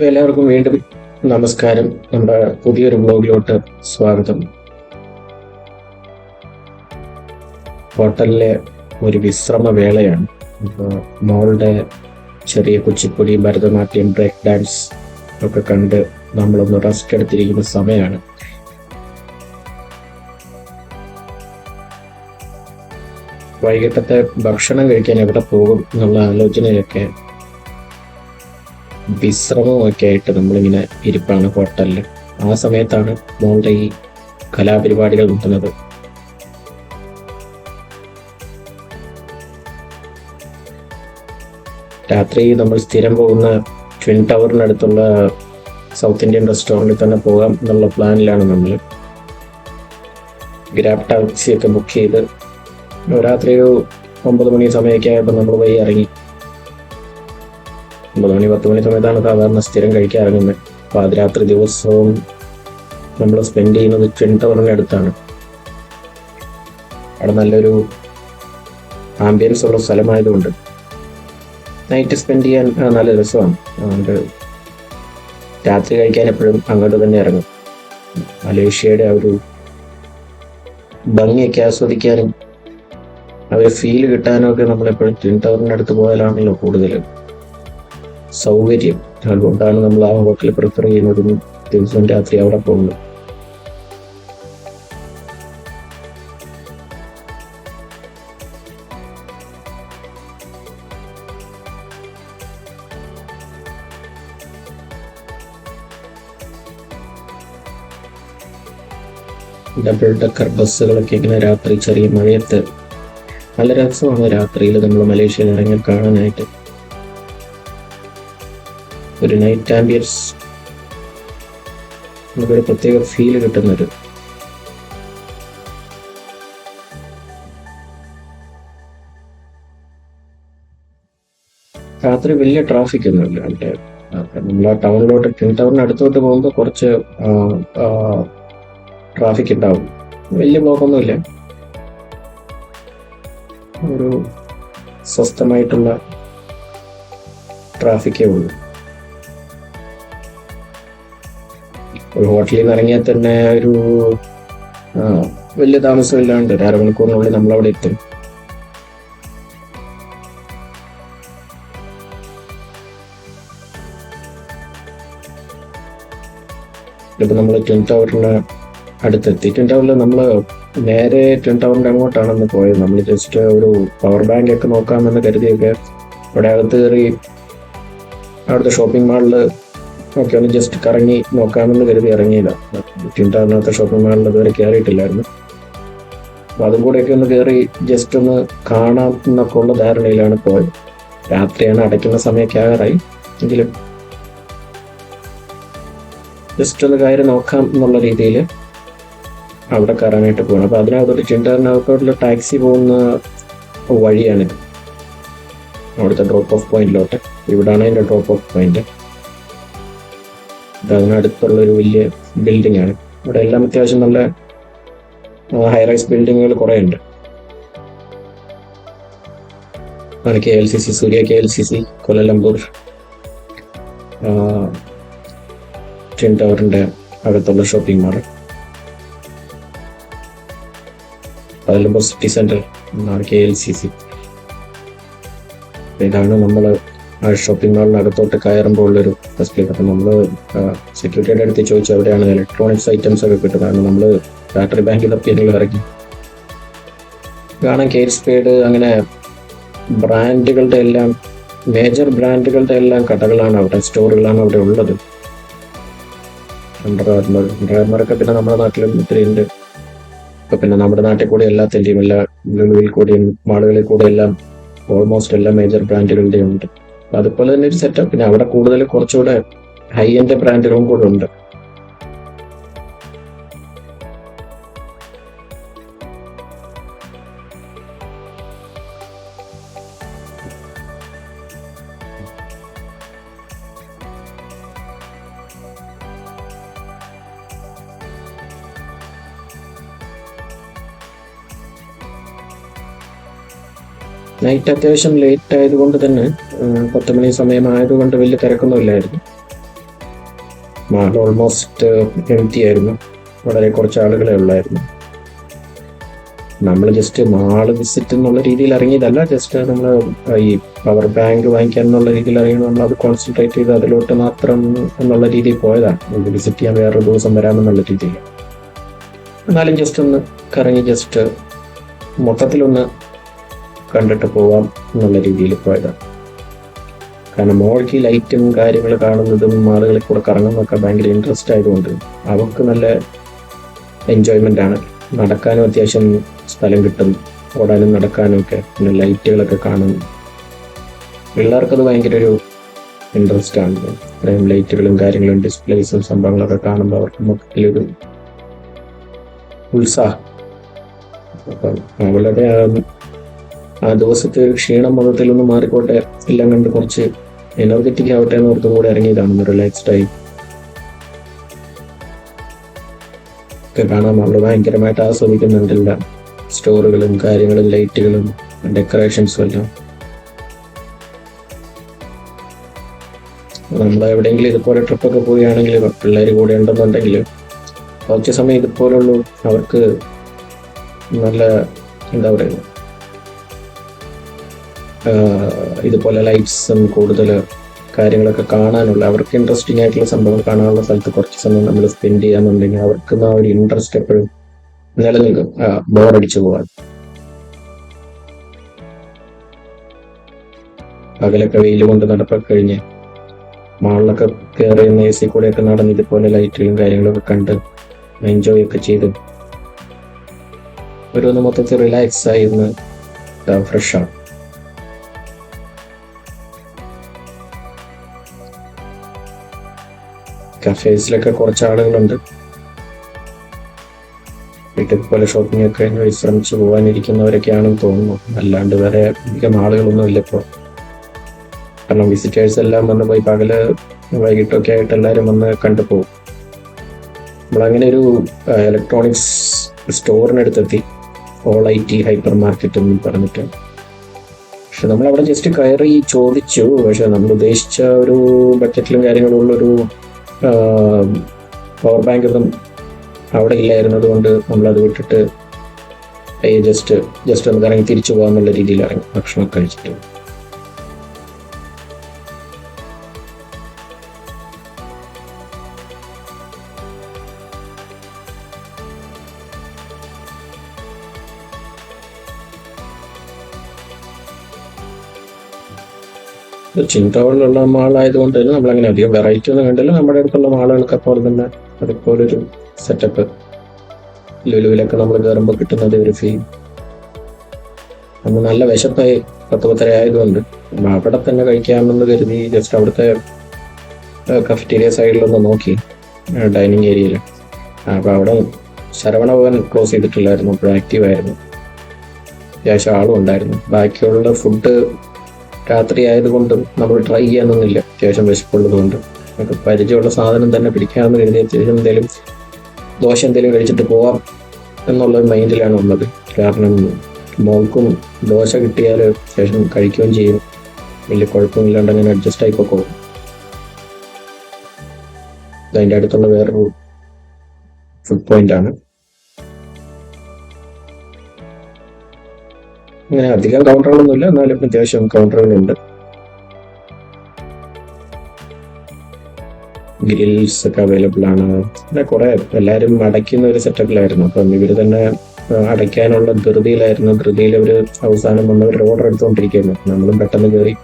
എല്ലാവർക്കും വീണ്ടും നമസ്കാരം. നമ്മുടെ പുതിയൊരു ബ്ലോഗിലോട്ട് സ്വാഗതം. ഹോട്ടലിലെ ഒരു വിശ്രമ വേളയാണ്. അപ്പോൾ മോളുടെ ചെറിയ കുച്ചിപ്പുടി ഭരതനാട്യം ബ്രേക്ക് ഡാൻസ് ഒക്കെ കണ്ട് നമ്മളൊന്ന് റെസ്റ്റ് എടുത്തിരിക്കുന്ന സമയമാണ്. വൈകിട്ടത്തെ ഭക്ഷണം കഴിക്കാൻ എവിടെ പോകും എന്നുള്ള ആലോചനയൊക്കെ വിശ്രമമൊക്കെ ആയിട്ട് നമ്മളിങ്ങനെ ഇരിപ്പാണ് ഹോട്ടലിൽ ആ സമയത്താണ് മോളുടെ ഈ കലാപരിപാടികൾ കിട്ടുന്നത് രാത്രി നമ്മൾ സ്ഥിരം പോകുന്ന ട്വിൻ ടവറിനടുത്തുള്ള സൗത്ത് ഇന്ത്യൻ റെസ്റ്റോറന്റിൽ തന്നെ പോകാം എന്നുള്ള പ്ലാനിലാണ് നമ്മൾ ഗ്രാബ് ടാക്സിയൊക്കെ ബുക്ക് ചെയ്ത് രാത്രി ഒരു ഒമ്പത് മണി സമയമൊക്കെ ആയപ്പോൾ നമ്മൾ പോയി ഇറങ്ങി. ഒമ്പത് മണി പത്ത് മണി സമയത്താണ് സാധാരണ സ്ഥിരം കഴിക്കാൻ ഇറങ്ങുന്നത്. പാതിരാത്രി ദിവസവും നമ്മൾ സ്പെൻഡ് ചെയ്യുന്നത് ട്വിൻ ടവറിന്റെ അടുത്താണ്. അവിടെ നല്ലൊരു ആംബിയൻസ് ഉള്ള സ്ഥലമായതുകൊണ്ട് നൈറ്റ് സ്പെൻഡ് ചെയ്യാൻ നല്ല രസമാണ്. അതുകൊണ്ട് രാത്രി കഴിക്കാൻ എപ്പോഴും അങ്ങോട്ട് തന്നെ ഇറങ്ങും. മലേഷ്യയുടെ ആ ഒരു ഭംഗിയൊക്കെ ആസ്വദിക്കാനും ഒരു ഫീൽ കിട്ടാനും ഒക്കെ നമ്മളെപ്പോഴും ട്വിൻ ടവറിന്റെ അടുത്ത് പോയാലാണല്ലോ കൂടുതൽ സൗകര്യം. അതുകൊണ്ടാണ് നമ്മൾ ആ ഹോട്ടൽ പ്രിഫർ ചെയ്യുന്നതും ദിവസവും രാത്രി അവിടെ പോകുന്നത്. ഡബിൾ ഡക്കർ ബസ്സുകളൊക്കെ ഇങ്ങനെ രാത്രി ചെറിയ മഴയത്ത് നല്ല രസമാണ് രാത്രിയിൽ നമ്മൾ മലേഷ്യയിൽ ഇറങ്ങി കാണാനായിട്ട്. ഒരു നൈറ്റ് ആംബിയൻസ് നമുക്കൊരു പ്രത്യേക ഫീൽ കിട്ടുന്നൊരു. രാത്രി വലിയ ട്രാഫിക് ഒന്നുമില്ല അവിടെ. നമ്മൾ ആ ടൗണിലോട്ട് ട്വിൻ ടവറിന് അടുത്തോട്ട് പോകുമ്പോൾ കുറച്ച് ട്രാഫിക് ഉണ്ടാവും. വലിയ ബ്ലോക്കൊന്നുമില്ല ഒരു സ്വസ്ഥമായിട്ടുള്ള ട്രാഫിക്കേ ഉള്ളൂ. ഒരു ഹോട്ടലിൽ നിന്ന് ഇറങ്ങിയാൽ തന്നെ ഒരു വലിയ താമസമില്ലാണ്ട് ഒരു അരമണിക്കൂറിനുള്ളിൽ നമ്മൾ അവിടെ എത്തും. ഇപ്പൊ നമ്മൾ ട്വിൻ ടവറിന് അടുത്തെത്തി. ട്വിൻ ടവറിൽ നമ്മൾ നേരെ ട്വിൻ ടവറിന്റെ അങ്ങോട്ടാണെന്ന് പോയത്. നമ്മൾ ജസ്റ്റ് ഒരു പവർ ബാങ്ക് ഒക്കെ നോക്കാമെന്ന് കരുതിയൊക്കെ അവിടെ അകത്ത് കയറി അവിടുത്തെ ഷോപ്പിംഗ് മാളിൽ ഒക്കെ ഒന്ന് ജസ്റ്റ് കറങ്ങി നോക്കാമെന്ന് കരുതി ഇറങ്ങിയില്ല. ട്വിൻ ടവറിനകത്തെ ഷോപ്പിംഗ് മാളിൽ ഇതുവരെ കയറിയിട്ടില്ലായിരുന്നു അപ്പൊ അതും കൂടെയൊക്കെ ഒന്ന് കയറി ജസ്റ്റ് ഒന്ന് കാണാം എന്നൊക്കെ ഉള്ള ധാരണയിലാണ് പോയത്. രാത്രിയാണ് അടയ്ക്കുന്ന സമയമൊക്കെ ആകാറായി. എങ്കിലും ജസ്റ്റ് ഒന്ന് കയറി നോക്കാം എന്നുള്ള രീതിയിൽ അവിടെ കയറാനായിട്ട് പോകണം അപ്പൊ അതിനകത്തോട്ട് ചിന്തറിനകത്തോട്ടുള്ള ടാക്സി പോകുന്ന വഴിയാണിത്. അവിടുത്തെ ഡ്രോപ്പ് ഓഫ് പോയിന്റിലോട്ട് ഇവിടാണ് അതിന്റെ ഡ്രോപ്പ് ഓഫ് പോയിന്റ് അതിനടുത്തുള്ള ഒരു വലിയ ബിൽഡിംഗ് ആണ്. ഇവിടെ എല്ലാം അത്യാവശ്യം നല്ല ഹൈറൈസ് ബിൽഡിങ്ങുകൾ കുറെ ഉണ്ട് ആണ് K L C C Suria K L C C Kuala Lumpur twin ടവറിന്റെ അകത്തുള്ള shopping mall Kuala Lumpur city centre എന്നാണ് കെ എൽ സി സി ഇതാണ് നമ്മൾ ഷോപ്പിംഗ് മാളിനകത്തോട്ട് കയറുമ്പോൾ ഉള്ളൊരു ഫസ്റ്റ് അപ്പം നമ്മൾ സെക്യൂരിറ്റിയുടെ അടുത്ത് ചോദിച്ചു അവിടെയാണ് ഇലക്ട്രോണിക്സ് ഐറ്റംസ് ഒക്കെ കിട്ടുന്നത്. കാരണം നമ്മൾ ബാറ്ററി ബാങ്കിൽ തപ്പിയെങ്കിലും ഇറങ്ങി. കാണാൻ കെയർ സ്പീഡ് അങ്ങനെ ബ്രാൻഡുകളുടെ എല്ലാം മേജർ ബ്രാൻഡുകളുടെ എല്ലാം കടകളാണ് അവിടെ സ്റ്റോറുകളാണ് അവിടെ ഉള്ളത്. അണ്ടർ ആർമർ പിന്നെ നമ്മുടെ നാട്ടിലും ഒത്തിരി ഉണ്ട്. ഇപ്പൊ പിന്നെ നമ്മുടെ നാട്ടിൽ കൂടി എല്ലാത്തിന്റെയും എല്ലാ ലുലുവിൽ കൂടിയും മാളുകളിൽ കൂടെ എല്ലാം ഓൾമോസ്റ്റ് എല്ലാ മേജർ ബ്രാൻഡുകളുടെയും ഉണ്ട്. അതുപോലെ തന്നെ ഒരു സെറ്റപ്പ് പിന്നെ അവിടെ കൂടുതൽ കുറച്ചുകൂടെ ഹൈ എൻഡ് ബ്രാൻഡുകളും കൂടെ ഉണ്ട്. നൈറ്റ് അത്യാവശ്യം ലേറ്റ് ആയതുകൊണ്ട് തന്നെ പത്ത് സമയമായതുകൊണ്ട് വലിയ തിരക്കൊന്നുമില്ലായിരുന്നു. മാൾ ഓൾമോസ്റ്റ് എം ടി ആയിരുന്നു. വളരെ കുറച്ച് ആളുകളെ ഉള്ളായിരുന്നു. നമ്മൾ ജസ്റ്റ് മാൾ വിസിറ്റ് എന്നുള്ള രീതിയിൽ ഇറങ്ങിയതല്ല ജസ്റ്റ് നമ്മൾ ഈ പവർ ബാങ്ക് വാങ്ങിക്കാൻ എന്നുള്ള രീതിയിൽ ഇറങ്ങി നമ്മൾ അത് കോൺസെൻട്രേറ്റ് ചെയ്ത് അതിലോട്ട് മാത്രം എന്നുള്ള രീതിയിൽ പോയതാണ്. വിസിറ്റ് ചെയ്യാൻ വേറൊരു ദിവസം വരാമെന്നുള്ള രീതിയിൽ. എന്നാലും ജസ്റ്റ് ഒന്ന് കറങ്ങി ജസ്റ്റ് മൊത്തത്തിലൊന്ന് കണ്ടിട്ട് പോവാം എന്നുള്ള രീതിയിൽ പോയതാണ്. കാരണം മോൾക്ക് ലൈറ്റും കാര്യങ്ങൾ കാണുന്നതും ആളുകളെ കൂടെ കറങ്ങുന്നതൊക്കെ ഭയങ്കര ഇൻട്രസ്റ്റ് ആയതുകൊണ്ട് അവർക്ക് നല്ല എൻജോയ്മെന്റ് ആണ്. നടക്കാനും അത്യാവശ്യം സ്ഥലം കിട്ടും. ഓടാനും നടക്കാനും ഒക്കെ പിന്നെ ലൈറ്റുകളൊക്കെ കാണും. പിള്ളേർക്കത് ഭയങ്കര ഒരു ഇൻട്രസ്റ്റ് ആണ്. ഇത്രയും ലൈറ്റുകളും കാര്യങ്ങളും ഡിസ്പ്ലേസും സംഭവങ്ങളൊക്കെ കാണുമ്പോൾ അവർക്ക് മൊത്തത്തിലൊരു ഉത്സാഹം. അപ്പം അവളുടെ ദിവസത്തെ ക്ഷീണം മൊത്തത്തിലൊന്ന് മാറിക്കോട്ടെ. എല്ലാം കണ്ട് കുറച്ച് എനർജറ്റിക് ആവട്ടെ എന്ന് ഓർത്തും കൂടെ ഇറങ്ങിയതാണ് റിലാക്സ്ഡ് ആയി. ഒക്കെ അവൾ ഭയങ്കരമായിട്ട് ആസ്വദിക്കുന്നുണ്ട് എല്ലാം സ്റ്റോറുകളും കാര്യങ്ങളും ലൈറ്റുകളും ഡെക്കറേഷൻസും എല്ലാം. നമ്മൾ എവിടെയെങ്കിലും ഇതുപോലെ ട്രിപ്പൊക്കെ പോവുകയാണെങ്കിൽ പിള്ളേർ കൂടെ ഉണ്ടെന്നുണ്ടെങ്കിൽ കുറച്ച് സമയം ഇതുപോലുള്ളൂ അവർക്ക് നല്ല എന്താ പറയുക ഇതുപോലെ ലൈറ്റ്സും കൂടുതൽ കാര്യങ്ങളൊക്കെ കാണാനുള്ള അവർക്ക് ഇൻട്രസ്റ്റിംഗ് ആയിട്ടുള്ള സംഭവങ്ങൾ കാണാനുള്ള സ്ഥലത്ത് കുറച്ച് സമയം നമ്മൾ സ്പെൻഡ് ചെയ്യാന്നുണ്ടെങ്കിൽ അവർക്ക് ആ ഒരു ഇൻട്രസ്റ്റ് എപ്പോഴും നിലനിൽക്കും. ബോറടിച്ചു പോവാൻ പകലൊക്കെ വെയിൽ കൊണ്ട് നടപ്പൊക്കെ കഴിഞ്ഞ് മാളിലൊക്കെ കയറി എ സി കൂടെയൊക്കെ നടന്ന് ഇതുപോലെ ലൈറ്റുകളും കാര്യങ്ങളൊക്കെ കണ്ട് എൻജോയ് ഒക്കെ ചെയ്ത് ഓരോന്ന് മൊത്തത്തിൽ റിലാക്സ് ആയി ഫ്രഷ് ഫ്രഷ് കഫേസിലൊക്കെ കുറച്ച് ആളുകളുണ്ട് വീട്ടിൽ പോലെ ഷോപ്പിംഗ് ഒക്കെ കഴിഞ്ഞ് വിശ്രമിച്ച് പോകാനിരിക്കുന്നവരൊക്കെയാണെന്ന് തോന്നുന്നു. അല്ലാണ്ട് വേറെ അധികം ആളുകളൊന്നും ഇല്ല ഇപ്പോൾ. കാരണം വിസിറ്റേഴ്സ് എല്ലാം വന്ന് പോയി പകൽ വൈകിട്ടൊക്കെ ആയിട്ട് എല്ലാവരും വന്ന് കണ്ടു പോകും. നമ്മളങ്ങനെ ഒരു ഇലക്ട്രോണിക്സ് സ്റ്റോറിനടുത്തെത്തി all I T hypermarket എന്ന് പറഞ്ഞിട്ട്. പക്ഷെ നമ്മൾ അവിടെ ജസ്റ്റ് കയറി ചോദിച്ചു. പക്ഷെ നമ്മൾ ഉദ്ദേശിച്ച ഒരു ബഡ്ജറ്റിലും കാര്യങ്ങളും ഉള്ളൊരു പവർ ബാങ്ക് ഒന്നും അവിടെ ഇല്ലായിരുന്നത് കൊണ്ട് നമ്മളത് വിട്ടിട്ട് ജസ്റ്റ് ജസ്റ്റ് ഒന്ന് ഇറങ്ങി തിരിച്ചു പോകാന്നുള്ള രീതിയിൽ ഇറങ്ങി ഭക്ഷണം ചിന്തകളിലുള്ള മാളായതുകൊണ്ട് തന്നെ നമ്മൾ അങ്ങനെ അധികം വെറൈറ്റി ഒന്നും കണ്ടില്ല. നമ്മുടെ അടുത്തുള്ള മാളുകൾക്ക് പോലെ തന്നെ അതുപോലെ ഒരു സെറ്റപ്പ് ലുലുവിലൊക്കെ നമ്മൾ കയറുമ്പോൾ കിട്ടുന്നത് ഒരു ഫീൽ അന്ന് നല്ല വിശപ്പായി പത്ത് പത്തര ആയതുകൊണ്ട്. അവിടെ തന്നെ കഴിക്കാമെന്ന് കരുതി ജസ്റ്റ് അവിടുത്തെ കഫറ്റീരിയ സൈഡിലൊന്ന് നോക്കി ഡൈനിങ് ഏരിയയിൽ അപ്പോൾ അവിടെ ശരവണഭവൻ ക്ലോസ് ചെയ്തിട്ടില്ലായിരുന്നു ആക്റ്റീവ് ആയിരുന്നു. അത്യാവശ്യം ആളും ഉണ്ടായിരുന്നു. ബാക്കിയുള്ള ഫുഡ് രാത്രി ആയതുകൊണ്ടും നമ്മൾ ട്രൈ ചെയ്യാനൊന്നുമില്ല. അത്യാവശ്യം വിശപ്പുള്ളതുകൊണ്ട്. നമുക്ക് പരിചയമുള്ള സാധനം തന്നെ പിടിക്കാമെന്ന് കരുതി അത്യാവശ്യം എന്തെങ്കിലും ദോശ എന്തെങ്കിലും കഴിച്ചിട്ട് പോവാം എന്നുള്ള മൈൻഡിലാണ് ഉള്ളത്. കാരണം മോൾക്കും ദോശ കിട്ടിയാൽ അത്യാവശ്യം കഴിക്കുകയും ചെയ്യും. വലിയ കുഴപ്പമില്ലാണ്ട് അങ്ങനെ അഡ്ജസ്റ്റ് ആയി പോകും അതിന്റെ അടുത്തുള്ള വേറൊരു ഫുഡ് പോയിന്റ് ആണ്. അങ്ങനെ അധികം കൗണ്ടറുകളൊന്നുമില്ല എന്നാലും അത്യാവശ്യം കൗണ്ടറുകളുണ്ട്. ഗ്രിൽസ് ഒക്കെ അവൈലബിൾ ആണ്. പിന്നെ കുറെ എല്ലാവരും അടയ്ക്കുന്ന ഒരു സെറ്റപ്പിലായിരുന്നു അപ്പം ഇവർ തന്നെ അടയ്ക്കാനുള്ള ധൃതിയിലായിരുന്നു. ധൃതിയിൽ അവർ അവസാനം വന്ന് ഒരു ഓർഡർ എടുത്തുകൊണ്ടിരിക്കുന്നു നമ്മളും പെട്ടെന്ന് കയറി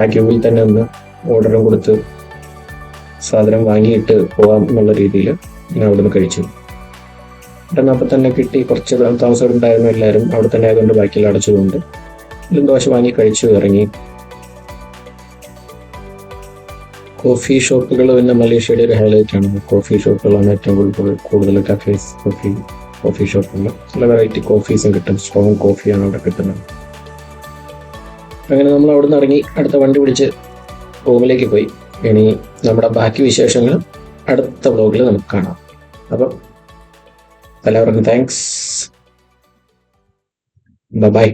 ആ ക്യൂവിൽ തന്നെ ഒന്ന് ഓർഡറും കൊടുത്ത് സാധനം വാങ്ങിയിട്ട് പോകാം എന്നുള്ള രീതിയിൽ ഞാൻ അവിടുന്ന് കഴിച്ചു. പെട്ടെന്ന് അപ്പം തന്നെ കിട്ടി. കുറച്ച് താമസം ഉണ്ടായിരുന്നു എല്ലാവരും. അവിടെ തന്നെ ആയതുകൊണ്ട് ബാക്കിൽ അടച്ചതുകൊണ്ട്. ഇതിലും ദോശ വാങ്ങി കഴിച്ചു ഇറങ്ങി. കോഫി ഷോപ്പുകൾ പിന്നെ മലേഷ്യയുടെ ഒരു ഹൈലൈറ്റ് ആണ്. കോഫി ഷോപ്പുകളാണ് ഏറ്റവും കൂടുതൽ കൂടുതൽ കഫേസ് കോഫി കോഫി ഷോപ്പുകൾ നല്ല വെറൈറ്റി കോഫീസും കിട്ടും. സ്ട്രോങ് കോഫിയാണ് അവിടെ കിട്ടുന്നത്. അങ്ങനെ നമ്മൾ അവിടെ നിന്ന് ഇറങ്ങി. അടുത്ത വണ്ടി പിടിച്ച് റൂമിലേക്ക് പോയി. ഇനി നമ്മുടെ ബാക്കി വിശേഷങ്ങൾ അടുത്ത വ്ലോഗിൽ നമുക്ക് കാണാം. അപ്പം എല്ലാവർക്കും താങ്ക്സ് ബൈ